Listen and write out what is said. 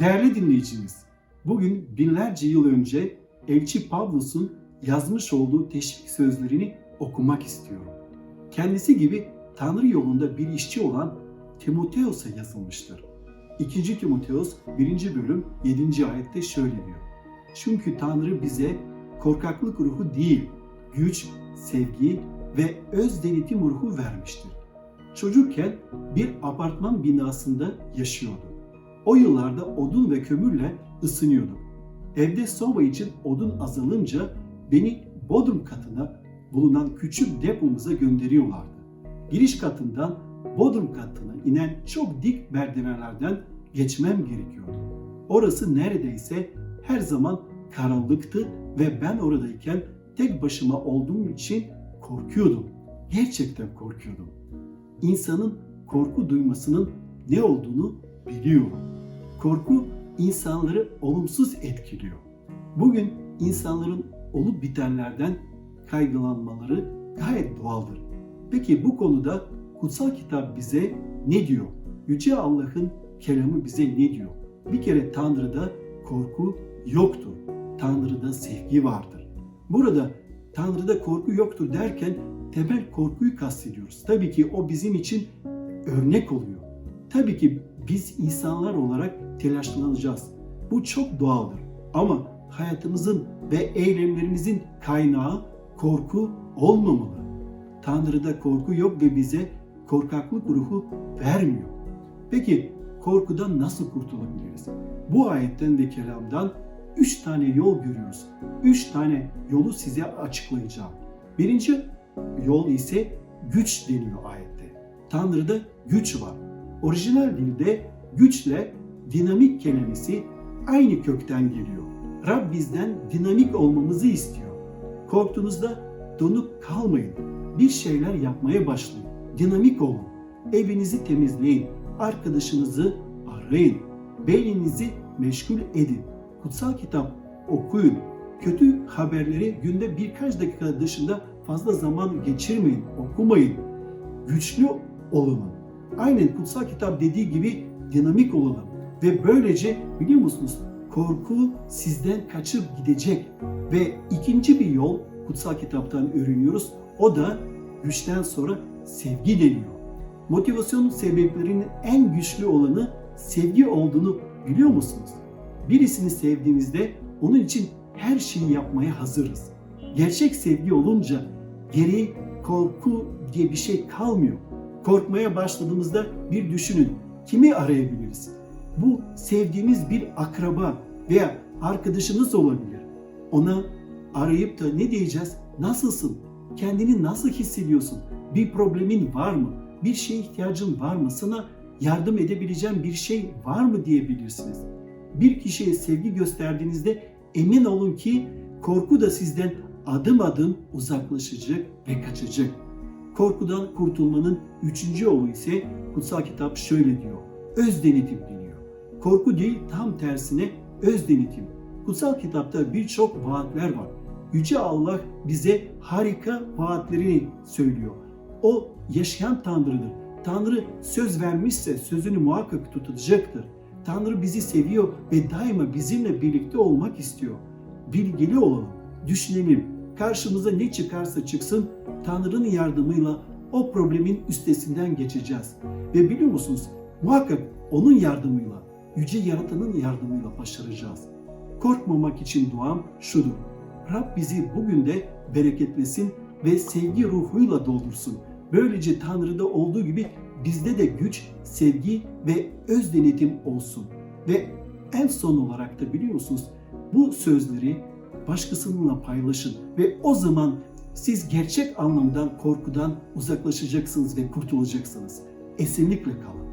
Değerli dinleyicimiz, bugün binlerce yıl önce Elçi Pavlus'un yazmış olduğu teşvik sözlerini okumak istiyorum. Kendisi gibi Tanrı yolunda bir işçi olan Timoteos'a yazılmıştır. 2. Timoteos 1. bölüm 7. ayette şöyle diyor. Çünkü Tanrı bize korkaklık ruhu değil, güç, sevgi ve öz denetim ruhu vermiştir. Çocukken bir apartman binasında yaşıyordu. O yıllarda odun ve kömürle ısınıyorduk. Evde soba için odun azalınca beni bodrum katına bulunan küçük depomuza gönderiyorlardı. Giriş katından bodrum katına inen çok dik merdivenlerden geçmem gerekiyordu. Orası neredeyse her zaman karanlıktı ve ben oradayken tek başıma olduğum için korkuyordum. Gerçekten korkuyordum. İnsanın korku duymasının ne olduğunu biliyorum. Korku insanları olumsuz etkiliyor. Bugün insanların olup bitenlerden kaygılanmaları gayet doğaldır. Peki bu konuda kutsal kitap bize ne diyor? Yüce Allah'ın kelamı bize ne diyor? Bir kere Tanrı'da korku yoktur. Tanrı'da sevgi vardır. Burada Tanrı'da korku yoktur derken temel korkuyu kastediyoruz. Tabii ki o bizim için örnek oluyor. Tabii ki biz insanlar olarak telaşlanacağız. Bu çok doğaldır. Ama hayatımızın ve eylemlerimizin kaynağı korku olmamalı. Tanrı'da korku yok ve bize korkaklık ruhu vermiyor. Peki korkudan nasıl kurtulabiliriz? Bu ayetten ve kelamdan üç tane yol görüyoruz. Üç tane yolu size açıklayacağım. Birinci yol ise güç deniyor ayette. Tanrı'da güç var. Orijinal dilde güçle dinamik kelimesi aynı kökten geliyor. Rab bizden dinamik olmamızı istiyor. Korktuğunuzda donuk kalmayın. Bir şeyler yapmaya başlayın. Dinamik olun. Evinizi temizleyin. Arkadaşınızı arayın. Beyninizi meşgul edin. Kutsal kitap okuyun. Kötü haberleri günde birkaç dakika dışında fazla zaman geçirmeyin, okumayın. Güçlü olalım. Aynen kutsal kitap dediği gibi dinamik olalım. Ve böylece biliyor musunuz korku sizden kaçıp gidecek. Ve ikinci bir yol kutsal kitaptan öğreniyoruz. O da güçten sonra sevgi deniyor. Motivasyonun sebeplerinin en güçlü olanı sevgi olduğunu biliyor musunuz? Birisini sevdiğimizde onun için her şeyi yapmaya hazırız. Gerçek sevgi olunca geri korku diye bir şey kalmıyor. Korkmaya başladığımızda bir düşünün. Kimi arayabiliriz? Bu sevdiğimiz bir akraba veya arkadaşınız olabilir. Ona arayıp da ne diyeceğiz? Nasılsın? Kendini nasıl hissediyorsun? Bir problemin var mı? Bir şeye ihtiyacın var mı? Sana yardım edebileceğim bir şey var mı diyebilirsiniz. Bir kişiye sevgi gösterdiğinizde emin olun ki korku da sizden adım adım uzaklaşacak ve kaçacak. Korkudan kurtulmanın üçüncü yolu ise kutsal kitap şöyle diyor. Öz denetim deniyor. Korku değil tam tersine öz denetim. Kutsal kitapta birçok vaatler var. Yüce Allah bize harika vaatlerini söylüyor. O yaşayan Tanrı'dır. Tanrı söz vermişse sözünü muhakkak tutacaktır. Tanrı bizi seviyor ve daima bizimle birlikte olmak istiyor. Bilgili olalım, düşünelim. Karşımıza ne çıkarsa çıksın Tanrı'nın yardımıyla o problemin üstesinden geçeceğiz. Ve biliyor musunuz muhakkak onun yardımıyla, yüce yaratanın yardımıyla başaracağız. Korkmamak için duam şudur. Rab bizi bugün de bereketlesin ve sevgi ruhuyla doldursun. Böylece Tanrı'da olduğu gibi bizde de güç, sevgi ve öz denetim olsun. Ve en son olarak da biliyor musunuz bu sözleri başkasıyla paylaşın ve o zaman siz gerçek anlamda korkudan uzaklaşacaksınız ve kurtulacaksınız. Esinlikle kalın.